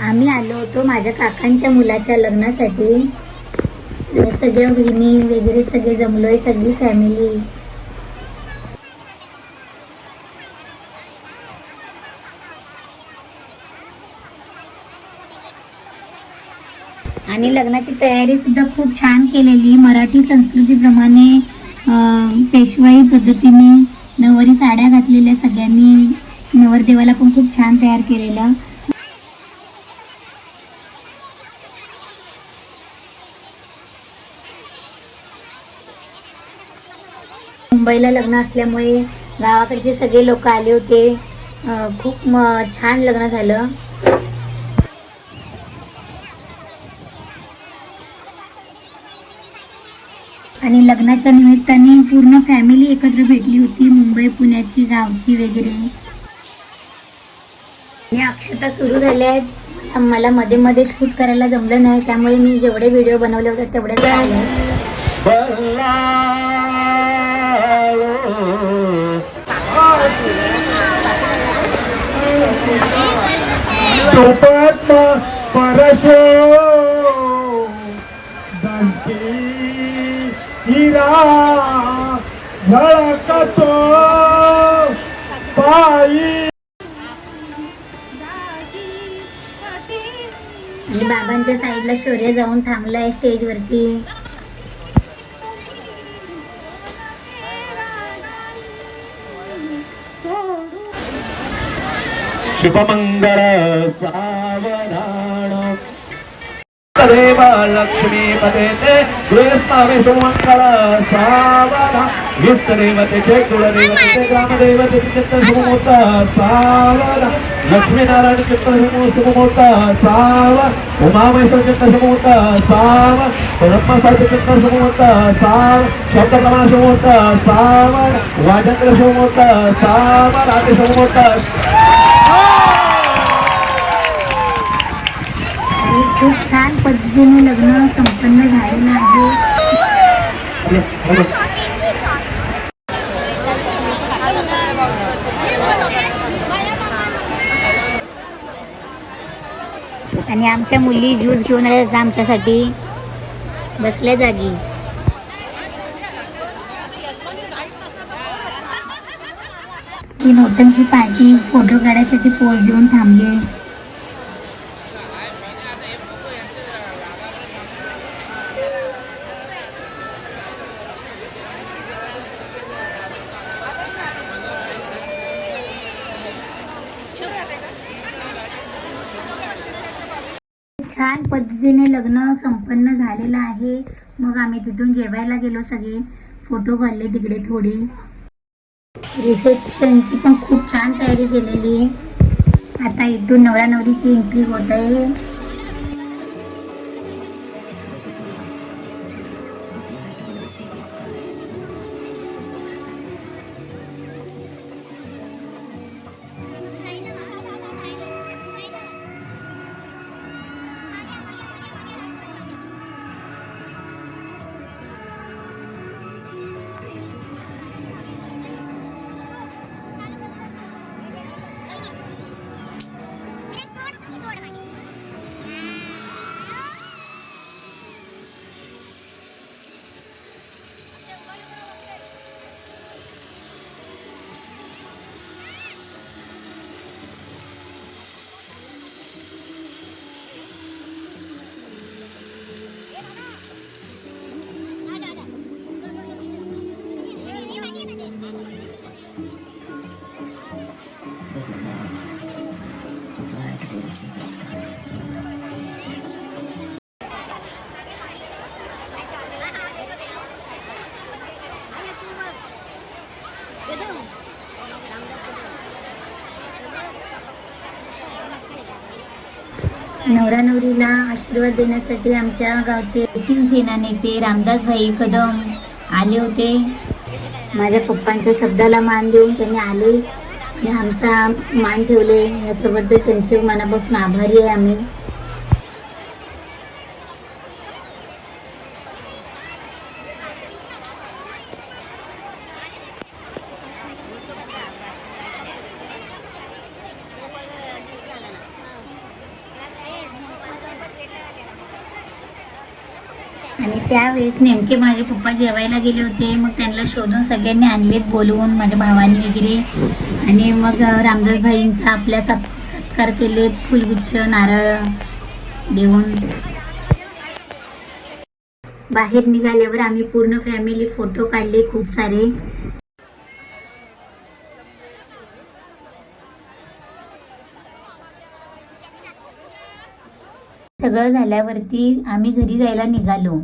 आम्ही आलो होतो माझ्या काकांच्या मुलाच्या लग्नासाठी. सगळ्या बहिणी वगैरे सगळे जमलोय सगळी फॅमिली आणि लग्नाची तयारी सुद्धा खूप छान केलेली. मराठी संस्कृतीप्रमाणे पेशवाई पद्धतीने नववारी साड्या घातलेल्या सगळ्यांनी. नवरदेवाला पण खूप छान तयार केलेला. मुंबईला लग्न असल्यामुळे गावाकडचे सगळे लोक आले होते. खूप म- छान लग्न झालं. आणि लग्नाच्या निमित्ताने पूर्ण फॅमिली एकत्र भेटली होती मुंबई पुण्याची गावची वगैरे. अक्षता सुरू झाल्या आहेत. मला मध्ये मध्ये शूट करायला जमलं नाही त्यामुळे मी जेवढे व्हिडिओ बनवले होते तेवढेच संत परशो. हिरा झळकतो पायी. बाबांच्या साईडला शौर्य जाऊन थांबलाय स्टेजवरती. शुभमङ्गल सावधान। देव लक्ष्मी पदेते गृहस्थावे सुमंगल सावधान विस्तदेवतेचे कुलदेवतेचे ग्रामदेवतेचे चित्त सुमोत सावधान लक्ष्मीनारायण चित्त सुमो सुमोत साव उमामेश्वर चित्त सुमोत साव ब्रह्मसाची चित्त सुमोत साव शब्दकला सुमोत साव वाजंत्र सुमोत साव राते सुमोत आणि खूप छान पद्धतीने लग्न संपन्न झालेलं आहे. आणि आमच्या मुली ज्यूस घेऊन आल्या आमच्यासाठी. बसल्या जागी. ही नौटंकी पार्टी फोटो काढायसाठी पोज देऊन थांबली छान पद्धतीने लग्न संपन्न झालेलं आहे. मग आम्ही तिथून जेवायला गेलो सगळे. फोटो काढले तिकडे थोडी. रिसेप्शनची पण खूप छान तयारी केलेली आहे. आता इथून नवरा नवरीची एंट्री होत आहे. नवरा नवरीला आशीर्वाद देण्यासाठी आमच्या गावचे शिवसेना नेते रामदास भाई कदम आले होते. माझ्या पप्पांच्या शब्दाला मान देऊन त्यांनी आले. आमचा मान ठेवले. याच्याबद्दल त्यांचे मनापासून आभारी आहे आम्ही. आणि त्यावेळेस नेमके माझे पप्पा जेवायला गेले होते. मग त्यांना शोधून सगळ्यांनी आणलेत बोलवून माझ्या भावांनी वगैरे. आणि मग रामदास भाईंचा आपल्या सत् सत्कार केले फुलगुच्छ नारळ देऊन. बाहेर निघाल्यावर आम्ही पूर्ण फॅमिली फोटो काढले. खूप सारे. सगळं झाल्यावरती आम्ही घरी जायला निघालो.